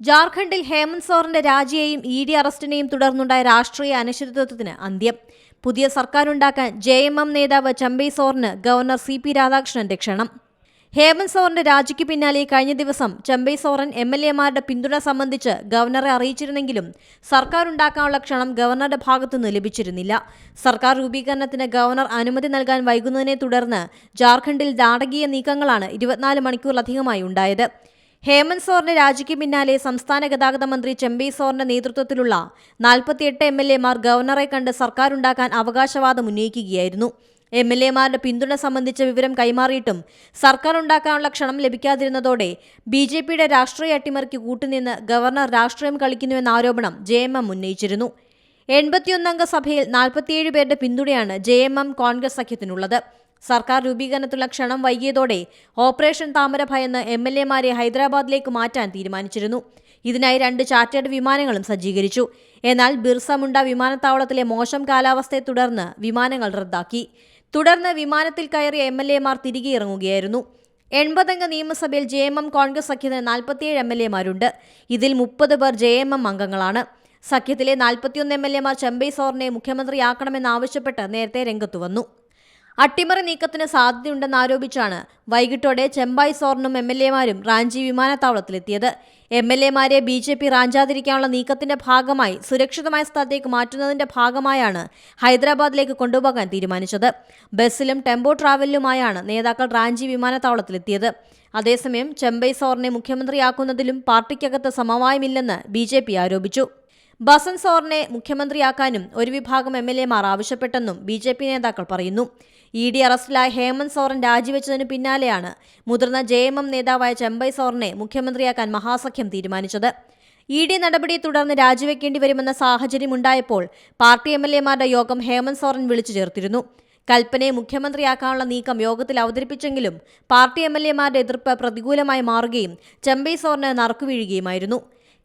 ജാർഖണ്ഡിൽ ഹേമന്ത് സോറിന്റെ രാജിയെയും ഇ ഡി അറസ്റ്റിനെയും തുടർന്നുണ്ടായ രാഷ്ട്രീയ അനിശ്ചിതത്വത്തിന് അന്ത്യം. പുതിയ സർക്കാരുണ്ടാക്കാൻ ജെ എം എം നേതാവ് ചമ്പൈ സോറിന് ഗവർണർ സി പി രാധാകൃഷ്ണന്റെ ക്ഷണം ഹേമന്ത് സോറിന്റെ രാജിക്ക് പിന്നാലെ കഴിഞ്ഞ ദിവസം ചമ്പൈ സോറൻ എം എൽ എമാരുടെ പിന്തുണ സംബന്ധിച്ച് ഗവർണറെ അറിയിച്ചിരുന്നെങ്കിലും സർക്കാർ ഉണ്ടാക്കാനുള്ള ക്ഷണം ഗവർണറുടെ ഭാഗത്തുനിന്ന് ലഭിച്ചിരുന്നില്ല. സർക്കാർ രൂപീകരണത്തിന് ഗവർണർ അനുമതി നൽകാൻ വൈകുന്നതിനെ തുടർന്ന് ജാർഖണ്ഡിൽ നാടകീയ നീക്കങ്ങളാണ് ഇരുപത്തിനാല് മണിക്കൂറിലധികമായി ഉണ്ടായത്. ഹേമന്ത് സോറിന്റെ രാജിക്ക് പിന്നാലെ സംസ്ഥാന ഗതാഗത മന്ത്രി ചെമ്പി സോറിന്റെ നേതൃത്വത്തിലുള്ള നാൽപ്പത്തിയെട്ട് എം എൽ എമാർ ഗവർണറെ കണ്ട് സർക്കാരുണ്ടാക്കാൻ അവകാശവാദം ഉന്നയിക്കുകയായിരുന്നു. എം എൽ എമാരുടെ പിന്തുണ സംബന്ധിച്ച വിവരം കൈമാറിയിട്ടും സർക്കാർ ഉണ്ടാക്കാനുള്ള ക്ഷണം ലഭിക്കാതിരുന്നതോടെ ബി ജെ പിയുടെ രാഷ്ട്രീയ അട്ടിമറിക്ക് കൂട്ടുനിന്ന് ഗവർണർ രാഷ്ട്രീയം കളിക്കുന്നുവെന്ന ആരോപണം ജെ എം എം ഉന്നയിച്ചിരുന്നു. എൺപത്തിയൊന്നംഗ സഭയിൽ നാൽപ്പത്തിയേഴ് പേരുടെ പിന്തുണയാണ് ജെ എം എം കോൺഗ്രസ് സഖ്യത്തിനുള്ളത്. സർക്കാർ രൂപീകരണത്തിലുള്ള ക്ഷണം വൈകിയതോടെ ഓപ്പറേഷൻ താമര ഭയന്ന് എം എൽ എമാരെ ഹൈദരാബാദിലേക്ക് മാറ്റാൻ തീരുമാനിച്ചിരുന്നു. ഇതിനായി രണ്ട് ചാർട്ടേഡ് വിമാനങ്ങളും സജ്ജീകരിച്ചു. എന്നാൽ ബിർസ മുണ്ട വിമാനത്താവളത്തിലെ മോശം കാലാവസ്ഥയെ തുടർന്ന് വിമാനങ്ങൾ റദ്ദാക്കി. തുടർന്ന് വിമാനത്തിൽ കയറിയ എം എൽ എമാർ തിരികെ ഇറങ്ങുകയായിരുന്നു. എൺപതംഗ നിയമസഭയിൽ ജെ എം എം കോൺഗ്രസ് സഖ്യത്തിന് നാൽപ്പത്തിയേഴ് എം എൽ എമാരുണ്ട് ഇതിൽ മുപ്പത് പേർ ജെ എം എം അംഗങ്ങളാണ്. സഖ്യത്തിലെ നാൽപ്പത്തിയൊന്ന് എം എൽ എമാർ ചെമ്പൈ സോറിനെ മുഖ്യമന്ത്രിയാക്കണമെന്നാവശ്യപ്പെട്ട് നേരത്തെ രംഗത്തുവന്നു അട്ടിമറി നീക്കത്തിന് സാധ്യതയുണ്ടെന്നാരോപിച്ചാണ് വൈകിട്ടോടെ ചെമ്പായി സോറിനും എം എൽ എമാരും റാഞ്ചി വിമാനത്താവളത്തിലെത്തിയത്. എം എൽ എമാരെ ബി ജെ പി റാഞ്ചാതിരിക്കാനുള്ള നീക്കത്തിന്റെ ഭാഗമായി സുരക്ഷിതമായ സ്ഥലത്തേക്ക് മാറ്റുന്നതിന്റെ ഭാഗമായാണ് ഹൈദരാബാദിലേക്ക് കൊണ്ടുപോകാൻ തീരുമാനിച്ചത്. ബസ്സിലും ടെമ്പോ ട്രാവലിലുമായാണ് നേതാക്കൾ റാഞ്ചി വിമാനത്താവളത്തിലെത്തിയത്. അതേസമയം ചെമ്പൈ സോറിനെ മുഖ്യമന്ത്രിയാക്കുന്നതിലും പാർട്ടിക്കകത്ത് സമവായമില്ലെന്ന് ബി ആരോപിച്ചു. ബസന്ത് സോറിനെ മുഖ്യമന്ത്രിയാക്കാനും ഒരു വിഭാഗം എം എൽ എമാർ ആവശ്യപ്പെട്ടെന്നും ബി ജെ പി നേതാക്കൾ പറയുന്നു. ഇ ഡി അറസ്റ്റിലായ ഹേമന്ത് സോറൻ രാജിവെച്ചതിനു പിന്നാലെയാണ് മുതിർന്ന ജെ എം എം നേതാവായ ചെമ്പൈ സോറിനെ മുഖ്യമന്ത്രിയാക്കാൻ മഹാസഖ്യം തീരുമാനിച്ചത്. ഇ ഡി നടപടിയെ തുടർന്ന് രാജിവെക്കേണ്ടി വരുമെന്ന സാഹചര്യമുണ്ടായപ്പോൾ പാർട്ടി എം എൽ എമാരുടെ യോഗം ഹേമന്ത് സോറൻ വിളിച്ചു ചേർത്തിരുന്നു. കൽപ്പനയെ മുഖ്യമന്ത്രിയാക്കാനുള്ള നീക്കം യോഗത്തിൽ അവതരിപ്പിച്ചെങ്കിലും പാർട്ടി എം എൽ എമാരുടെ എതിർപ്പ് പ്രതികൂലമായി മാറുകയും ചെമ്പൈ സോറിന് നറുക്കുവീഴുകയുമായിരുന്നു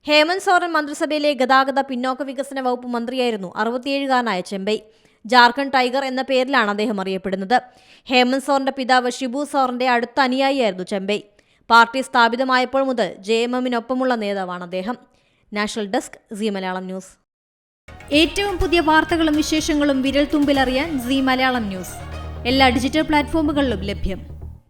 ഹേമന്ത് സോറൻ മന്ത്രിസഭയിലെ ഗതാഗത പിന്നോക്ക വികസന വകുപ്പ് മന്ത്രിയായിരുന്നു അറുപത്തിയേഴുകാരനായ ചെമ്പൈ. ജാർഖണ്ഡ് ടൈഗർ എന്ന പേരിലാണ് അദ്ദേഹം അറിയപ്പെടുന്നത്. ഹേമന്ത് സോറിന്റെ പിതാവ് ഷിബു സോറിന്റെ അടുത്ത അനുയായിയായിരുന്നു ചെമ്പൈ. പാർട്ടി സ്ഥാപിതമായപ്പോൾ മുതൽ ജെ എം എമ്മിനൊപ്പമുള്ള നേതാവാണ് അദ്ദേഹം. National desk C Malayalam news. ഏറ്റവും പുതിയ വാർത്തകളും വിശേഷങ്ങളും വിരൽ തുമ്പിലറിയാൻ സി മലയാളം ന്യൂസ്. എല്ലാ ഡിജിറ്റൽ പ്ലാറ്റ്ഫോമുകളിലും ലഭ്യം.